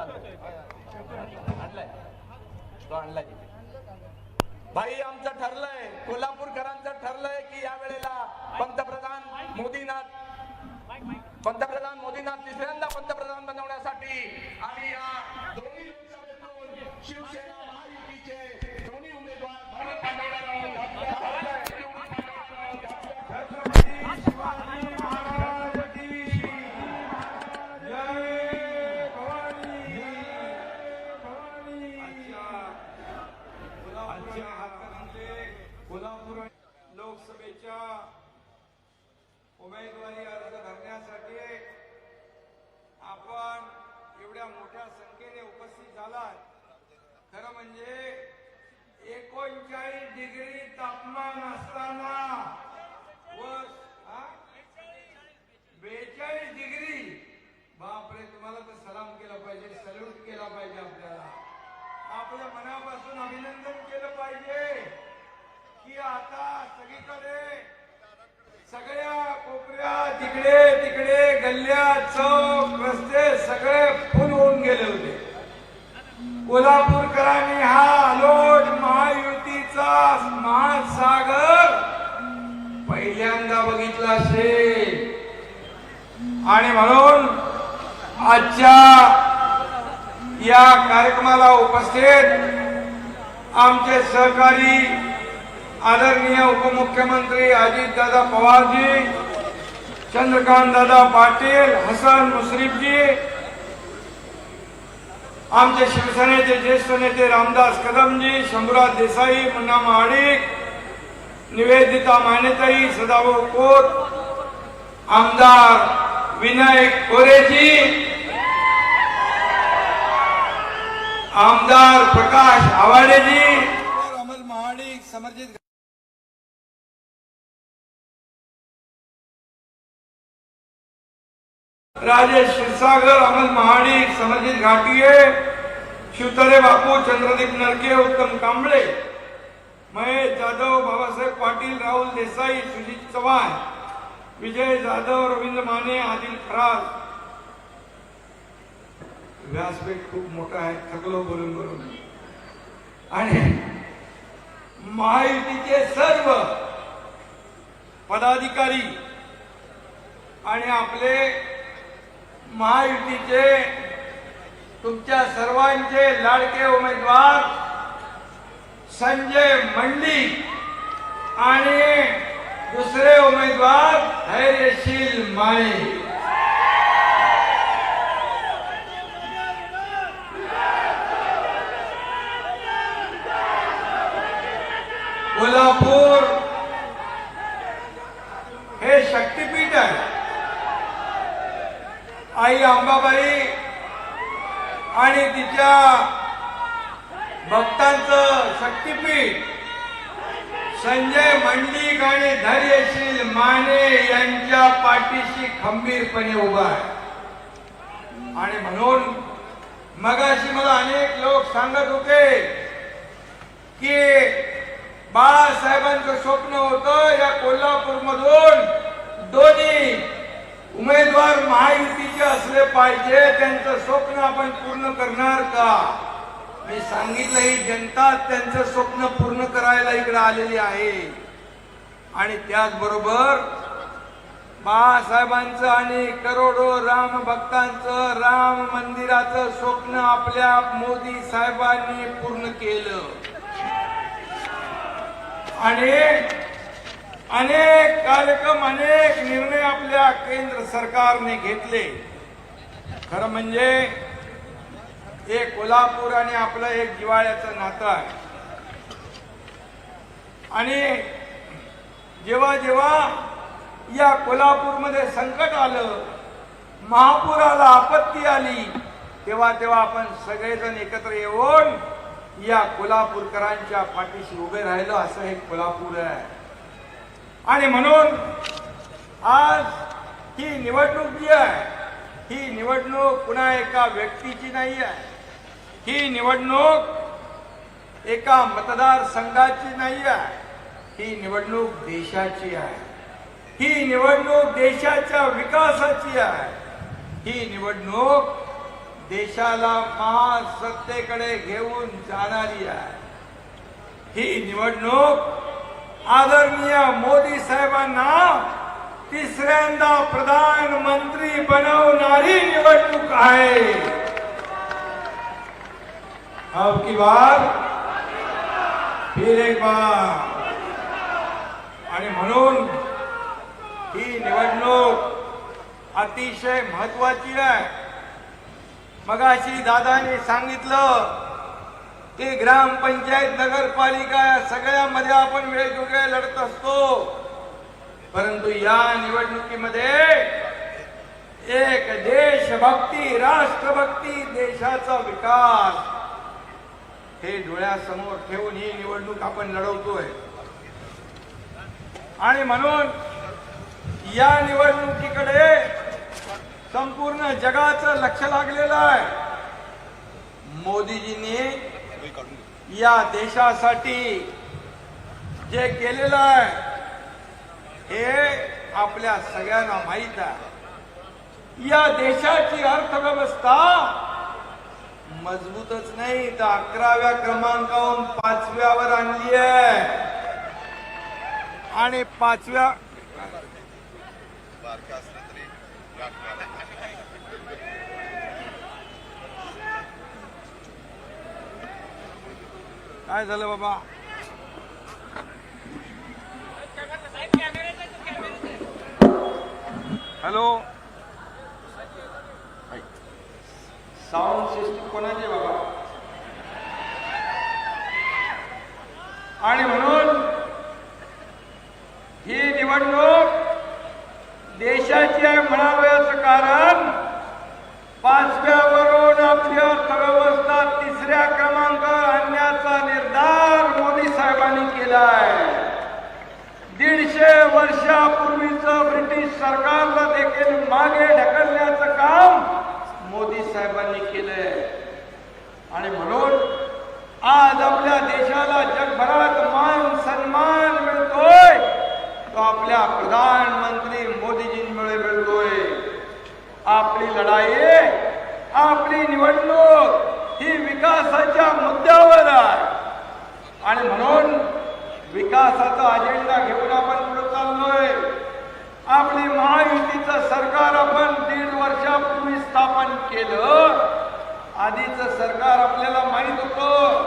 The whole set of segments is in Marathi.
आणलाय. तो आणलाय. बाई आमचा मनापासून अभिनंदन केलं पाहिजे. की आता सगळीकडे सगळ्या कोपऱ्या तिकडे तिकडे गल्ल्या चौक रस्ते सगळे फुल होऊन गेले होते. कोल्हापूरकरांनी हा अलोट महायुतीचा महासागर पहिल्यांदा बघितला असेल. आणि म्हणून आजच्या या कार्यक्रमाला उपस्थित आमचे सहकारी आदरणीय उपमुख्यमंत्री अजितदादा पवारजी चंद्रकांत दादा पाटील हसन मुश्रीफजी आमचे शिवसेनेचे ज्येष्ठ नेते रामदास कदमजी शंभूराज देसाई मुन्ना महाडिक निवेदिता मानेताई सदाभाऊ खोत आमदार विनायक कोरेजी आमदार प्रकाश आवाडेजी अमल महाडिक समर्जित राजेश क्षीरसागर अमल महाडिक समरजित घाटिये। शिवतरे बापू चंद्रदीप नरके उत्तम कांबळे। महेश जाधव बाबासाहेब पाटील राहुल देसाई सुजित चव्हाण। विजय जाधव रवींद्र माने आदिल खराज व्यासपीठ खूप मोठा आहे थकलो बोलून बोलून. आणि महायुतीचे सर्व पदाधिकारी आणि आपले महायुतीचे तुमच्या सर्वांचे लाडके उमेदवार संजय मंडी आणि दुसरे उमेदवार धैर्यशील माने कोल्हापूर हे शक्तीपीठ आहे आई आणि तिच्या भक्तांचं शक्तीपीठ संजय मंडिक आणि धैर्यशील माने यांच्या पाठीशी खंबीरपणे उभा आहे. आणि म्हणून मगाशी मला अनेक लोक सांगत होते की बाळासाहेबांचं स्वप्न होतं या कोल्हापूर मधून दोन्ही उमेदवार महायुतीचे असले पाहिजे त्यांचं स्वप्न आपण पूर्ण करणार का? मी सांगितलं ही जनता त्यांचं स्वप्न पूर्ण करायला इकडे आलेली आहे. आणि त्याचबरोबर बाळासाहेबांचं आणि करोडो राम भक्तांचं राम मंदिराचं स्वप्न आपल्या मोदी साहेबांनी पूर्ण केलं. आणि अनेक कार्यक्रम अनेक निर्णय आपल्या केंद्र सरकारने घेतले. खरं म्हणजे एक कोल्हापूर आणि आपलं एक जिवाळ्याचं नातं आहे. आणि जेव्हा जेव्हा या कोल्हापूरमध्ये संकट आलं महापुराला आपत्ती आली तेव्हा तेव्हा आपण सगळेजण एकत्र येऊन या कोल्हापूरकरांच्या पाठीशी उभे राहिलो असं हे कोल्हापूर आहे. आणि म्हणून आज ही निवडणूक जी आहे ही निवडणूक पुन्हा एका व्यक्तीची नाही आहे. ही निवडणूक एका मतदारसंघाची नाही आहे. ही निवडणूक देशाची आहे. ही निवडणूक देशाच्या विकासाची आहे. ही निवडणूक देशाला महासत्तेकडे घेऊन जाणारी आहे. ही निवडणूक आदरणीय मोदी साहेबांना तिसऱ्यांदा प्रधानमंत्री बनवणारी निवडणूक आहे. अब की बार फिर एक बार. आणि म्हणून ही निवडणूक अतिशय महत्वाची आहे. मगाशी दादाने सांगितलं की ग्रामपंचायत नगरपालिका या सगळ्यामध्ये आपण वेगवेगळे लढत असतो. परंतु या निवडणुकीमध्ये एक देशभक्ती राष्ट्रभक्ती देशाचा विकास. हे डोळ्यासमोर ठेवून ही निवडणूक आपण लढवतोय. आणि म्हणून या निवडणुकीकडे संपूर्ण जगाचं लक्ष लागलेलं आहे. मोदीजींनी या देशासाठी जे केलेलं आहे हे आपल्या सगळ्यांना माहीत आहे. या देशाची अर्थव्यवस्था मजबूतच नाही. तर अकराव्या क्रमांकावरून पाचव्यावर आणली आहे. आणि पाचव्या बारका असलं तरी गाठवायला काय झालं बाबा? हॅलो? साऊंड सिस्टीम कोणाची बाबा? आणि म्हणून ही निवडणूक देशाची आहे म्हणावयाचं कारण पाचव्यावरून केलेलं आहे. दीडशे वर्षापूर्वीचं ब्रिटिश सरकारला देखील मागे ढकलण्याचं काम मोदी साहेबांनी केलंय. आणि म्हणून आज आपल्या देशाला जगभरात मान सन्मान मिळतोय तो आपल्या प्रधानमंत्री मोदीजींमुळे मिळतोय. आपली लढाई आपली निवडणूक ही विकासाच्या मुद्द्यावर आहे आणि म्हणून विकासाचा अजेंडा घेऊन आपण पुढे चाललोय आपली महायुतीचं सरकार आपण दीड वर्षापूर्वी स्थापन केलं आधीचं सरकार आपल्याला माहीत होतं.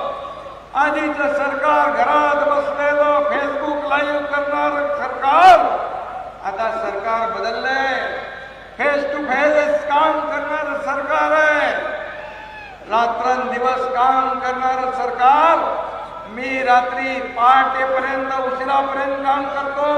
आधीचं सरकार घरात बसलेलं फेसबुक लाईव्ह करणार सरकार. आता सरकार बदललंय. फेस टू फेस काम करणार सरकार आहे. रात्रंदिवस काम करणार सरकार. मी रात्री पहाटेपर्यंत उशिरापर्यंत काम करतो.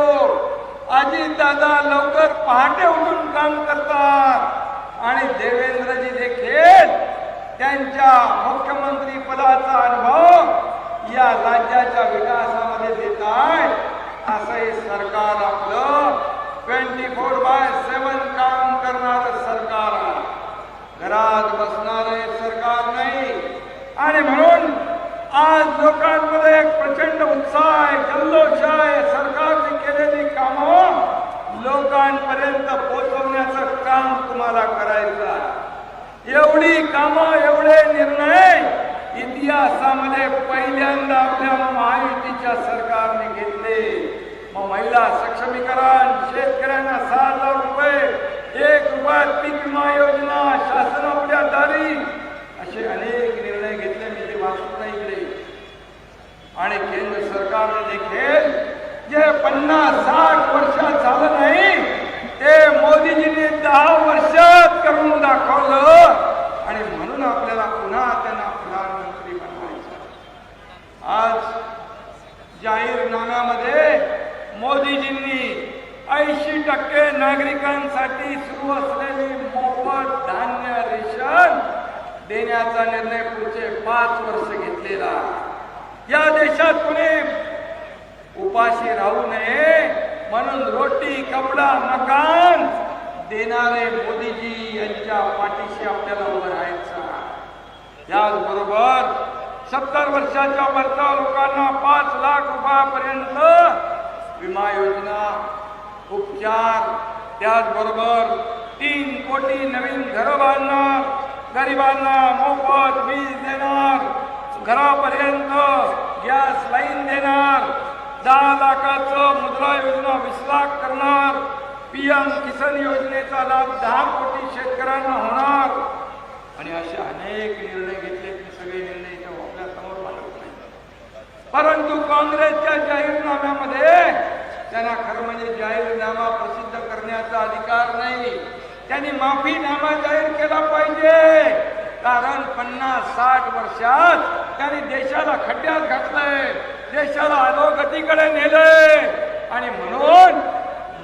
अजित दादा लवकर पहाटे उठून काम करतात. आणि देवेंद्रजी देखील त्यांच्या मुख्यमंत्री पदाचा अनुभव या राज्याच्या विकासामध्ये देत आहे. असं हे सरकार आपलं ट्वेंटी फोर बाय सेवन काम करणार सरकार घरात बसणारे सरकार नाही. आणि म्हणून आज लोकांमध्ये एक प्रचंड उत्साह आहे जल्लोष आहे. सरकारने केलेली कामं लोकांपर्यंत पोहोचवण्याचं काम तुम्हाला करायचं आहे. एवढी कामं एवढे निर्णय इतिहासामध्ये पहिल्यांदा आपल्या महायुतीच्या सरकारने घेतले. मग महिला सक्षमीकरण शेतकऱ्यांना सहा हजार रुपये एक रुपयात पीक विमा योजना शासनाच्या दारी. असे अनेक निर्णय घेतले मी ते वाचत नाही इकडे आणि केंद्र सरकारने देखील जे पन्नास साठ वर्षात झालं नाही ते मोदीजींनी दहा वर्षात करून दाखवलं आणि म्हणून आपल्याला पुन्हा त्यांना प्रधानमंत्री बनवायचं आज जाहीरनाम्यामध्ये मोदीजींनी ऐंशी टक्के नागरिकांसाठी सुरू असलेली मोफत धान्य रेशन देण्याचा निर्णय पुढचे पाच वर्ष घेतलेला आहे. या देशात कुणी उपाशी राहू नये म्हणून रोटी कपडा मकान देणारे मोदीजी यांच्या पाठीशी आपल्याला उभं राहायचं आहे. याचबरोबर सत्तर वर्षाच्या वरच्या लोकांना पाच लाख रुपयापर्यंत विमा योजना उपचार त्याचबरोबर तीन कोटी नवीन घरं बांधणार गरिबांना मोफत वीज देणार घरापर्यंत गॅस लाईन देणार दहा लाखाचं मुद्रा योजना वीस लाख करणार पीएम किसान योजनेचा लाभ दहा कोटी शेतकऱ्यांना होणार. आणि असे अनेक निर्णय घेतले की सगळे निर्णय इथं आपल्यासमोर मांडत नाही परंतु काँग्रेसच्या जाहीरनाम्यामध्ये त्यांना खरं म्हणजे जाहीरनामा प्रसिद्ध करण्याचा अधिकार नाही. त्यांनी माफीनामा जाहीर केला पाहिजे. कारण पन्नास साठ वर्षात त्यांनी देशाला खड्ड्यात घातलंय देशाला अधोगतीकडे नेलंय. आणि म्हणून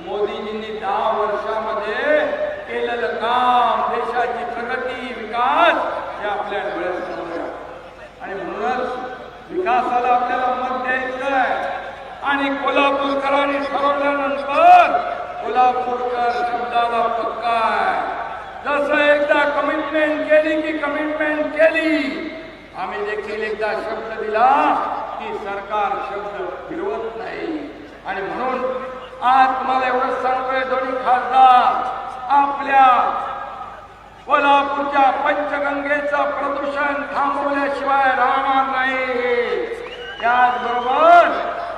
मोदीजींनी दहा वर्षामध्ये केलेलं काम देशाची प्रगती विकास हे आपल्या डोळ्यासमोर आणि म्हणूनच विकासाला आपल्याला मत द्यायचं आहे आणि कोल्हापूरकरांनी ठरवल्यानंतर कोल्हापूरकर शब्दाला पक्का आहे जसं एकदा कमिटमेंट केली की कमिटमेंट केली आम्ही देखील एकदा शब्द दिला की सरकार शब्द फिरवत नाही. आणि म्हणून आज तुम्हाला एवढं सांगतोय दोन्ही खासदार आपल्या कोल्हापूरच्या पंचगंगेचं प्रदूषण थांबवल्याशिवाय राहणार नाही. त्याचबरोबर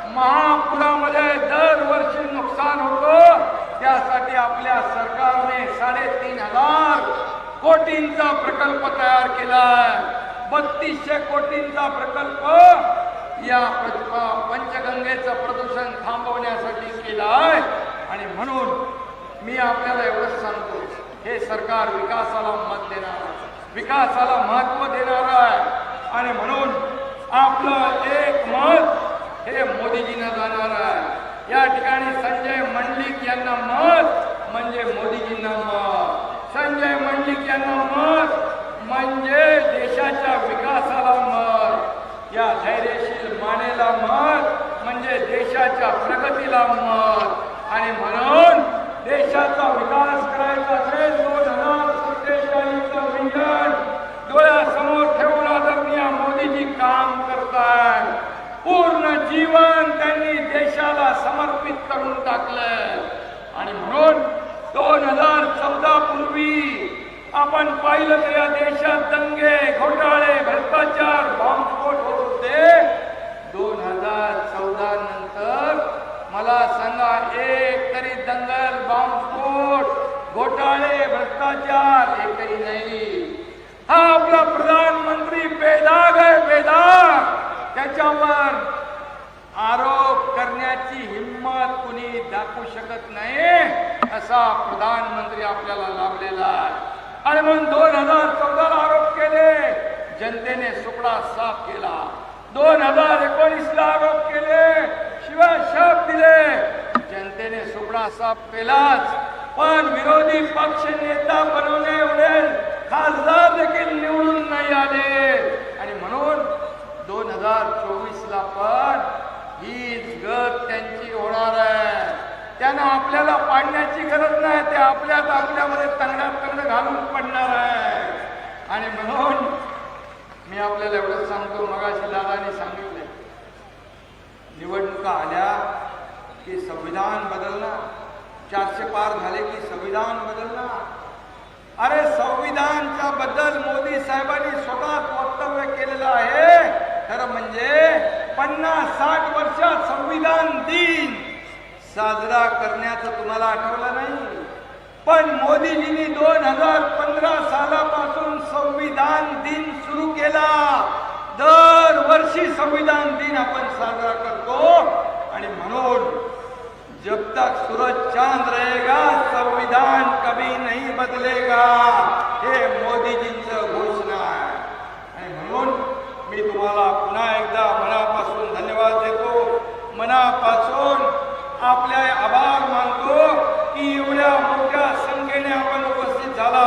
महापुरामध्ये दरवर्षी नुकसान होतं. त्यासाठी आपल्या सरकारने साडेतीन हजार कोटींचा प्रकल्प तयार केला बत्तीसशे कोटींचा प्रकल्प या प्र- पंचगंगेचं प्रदूषण थांबवण्यासाठी आहे. आणि म्हणून मी आपल्याला एवढंच सांगतो. हे सरकार विकासाला मत देणार विकासाला महत्त्व देणार आहे. आणि म्हणून आपलं एक मत हे मोदीजींना जाणार आहे. या ठिकाणी संजय मंडलिक यांना मत म्हणजे मोदीजींना मत. संजय मंडलिक यांना मत म्हणजे देशाच्या विकासाला मत. या धैर्यशील मानेला मत म्हणजे देशाच्या प्रगतीला मत. आणि म्हणून देशाचा विकास करायचा असेल दोन हजार सत्तेचाळीसचं विजन डोळ्यासमोर ठेवून आदरणीय मोदीजी काम करतात. पूर्ण जीवन त्यांनी देशाला समर्पित करून टाकलं. आणि म्हणून दोन हजार चौदा पूर्वी आपण पाहिलं तर या देशात दंगे घोटाळे भ्रष्टाचार बॉम्बस्फोट होत होते दोन हजार चौदा नंतर मला सांगा एकरी दंगल बॉम्बस्फोट घोटाळे भ्रष्टाचार एकही नाही. हा आपला प्रधानमंत्री बेदाग आहे बेदाग त्याच्यावर आरोप करण्याची हिंमत कुणी दाखवू शकत नाही असा प्रधानमंत्री आपल्याला लाभलेला आहे. आणि म्हणून दोन हजार चौदाला आरोप केले जनतेने सुकडा साफ केला. दोन हजार एकोणीसला आरोप केले शिवाय शाप दिले. जनतेने सुकडा साफ केलाच. पण विरोधी पक्ष नेता बनवणे एवढे खासदार देखील निवडून नाही आले. आणि म्हणून दोन हजार चोवीस ला पण हीच गत त्यांची होणार आहे. त्यांना आपल्याला पाडण्याची गरज नाही ते आपल्यात आपल्यामध्ये तंगड्यात तंगड घालून पडणार आहे. आणि म्हणून मी आपल्याला एवढंच सांगतो मगाशी दादाने सांगितले निवडणुका आल्या की संविधान बदलना चारशे पार झाले की संविधान बदलना। अरे संविधानच्या बद्दल मोदी साहेबांनी स्वतःच वक्तव्य केलेलं आहे. खरं म्हणजे पन्नास साठ वर्षात संविधान दिन साजरा करण्याचं तुम्हाला आठवलं नाही? पण मोदीजींनी दोन हजार पंधरा सालापासून संविधान दिन सुरू केला. दरवर्षी संविधान दिन आपण साजरा करतो. जब तक सूरज चांद रहेगा संविधान कभी नहीं बदलेगा। हे मोदीजींचं घोषणा आहे आणि म्हणून मी तुम्हाला पुन्हा एकदा मनापासून धन्यवाद देतो। मनापासून आपले आभार मानतो की एवढ्या मोठ्या संख्येने आपण उपस्थित झाला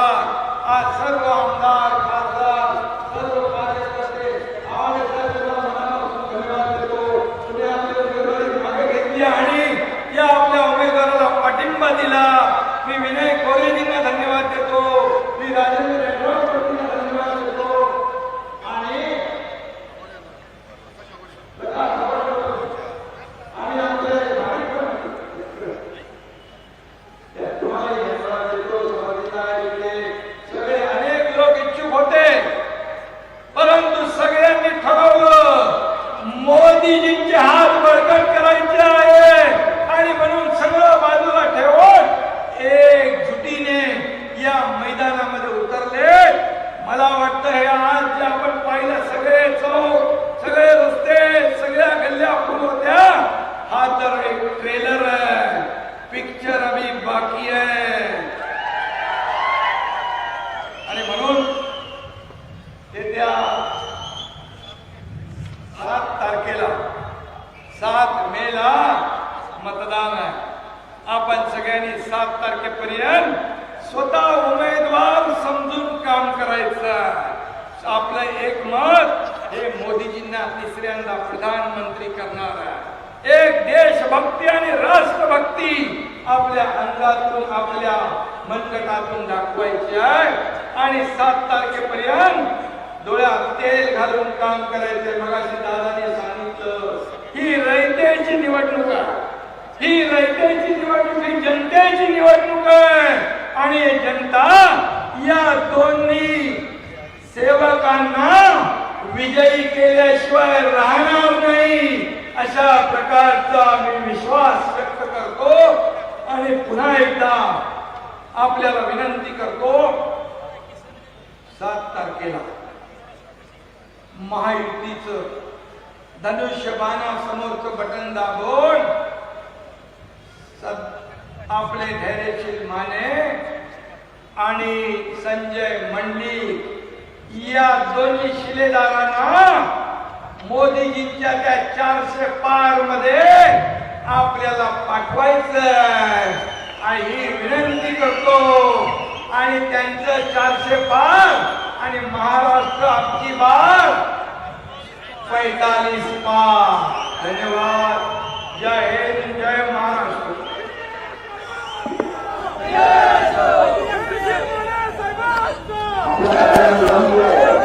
आज सर्व आमदार खासदार सर्व कार्यकर्ते आम्हाला सर्वांना मनापासून धन्यवाद देतो तुम्ही आपली उमेदवारी मागे घेतली आणि या आपल्या उमेदवाराला पाठिंबा दिला मी विनय कोहलीजींना धन्यवाद देतो मी राजेंद्र रेड्डींना धन्यवाद देतो आणि आणि आमचे तुम्हाला धन्यवाद देतो समर्थिता इकडे सगळे अनेक लोक आणि म्हणून येत्या सात तारखेला सात मेला मतदान आहे आपण सगळ्यांनी सात तारखेपर्यंत स्वतः उमेदवार समजून काम करायचं आपलं एक मत हे मोदीजींना तिसऱ्यांदा प्रधानमंत्री करणार आहे. एक देशभक्ती आणि राष्ट्रभक्ती आपल्या अंगातून आपल्या मनगटातून दाखवायची आहे. आणि सात तारखेपर्यंत डोळ्यात तेल घालून काम करायचे मगाशी दादाने सांगितलं ही रयतेची निवडणूक आहे. ही रयतेची निवडणूक ही जनतेची निवडणूक आहे. आणि जनता या दोन्ही विजयी केल्याशिवाय राहणार नाही. अशा प्रकारचा मी विश्वास व्यक्त करतो आणि पुन्हा एकदा आपल्याला विनंती करतो सात तारखेला महायुतीचं समोरच बटन दाबून आपले धैर्यशील माने आणि संजय मंडी या दोन्ही शिलेदारांना मोदीजींच्या त्या चारशे पारमध्ये आपल्याला पाठवायचं आणि ही विनंती करतो. आणि त्यांचं चारशे पार आणि महाराष्ट्र आमची बार. पैतालीस पार. धन्यवाद. जय हिंद जय महाराष्ट्र. Yeah.